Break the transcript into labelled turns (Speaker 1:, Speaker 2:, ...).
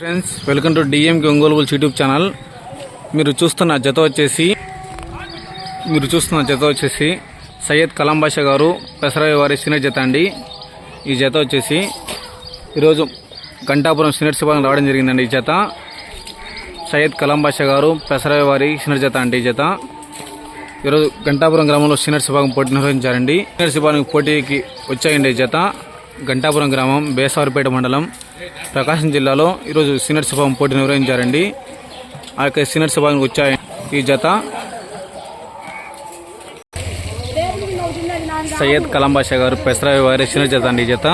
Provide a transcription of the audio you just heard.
Speaker 1: Friends welcome to డిఎంకి Ongole YouTube channel మీరు చూస్తున్న జత వచ్చేసి మీరు చూస్తున్న జత వచ్చేసి సయ్యద్ కలాం బాషా గారు పెసరాయి వారి సీనియర్ జత అండి. ఈ జత వచ్చేసి ఈరోజు గంటాపురం సీనియర్ శివాలను రావడం జరిగిందండి ఈ జత. సయ్యద్ కలాం బాషా గారు పెసరాయి వారి సీనియర్ జత అండి ఈ జత. ఈరోజు గంటాపురం గ్రామంలో సీనియర్ విభాగం పోటీ నిర్వహించారండి. సీనియర్ విభాగం పోటీకి వచ్చాయండి ఈ జత. గంటాపురం గ్రామం బేసవారిపేట మండలం ప్రకాశం జిల్లాలో ఈరోజు సీనియర్ సభ పోటీ నిర్వహించారండి. ఆ యొక్క సీనియర్ సభకు వచ్చాయి ఈ జత. సయ్యద్ కలాం బాషా గారు పెసరావి వారి సీనియర్ జత అండి ఈ జత.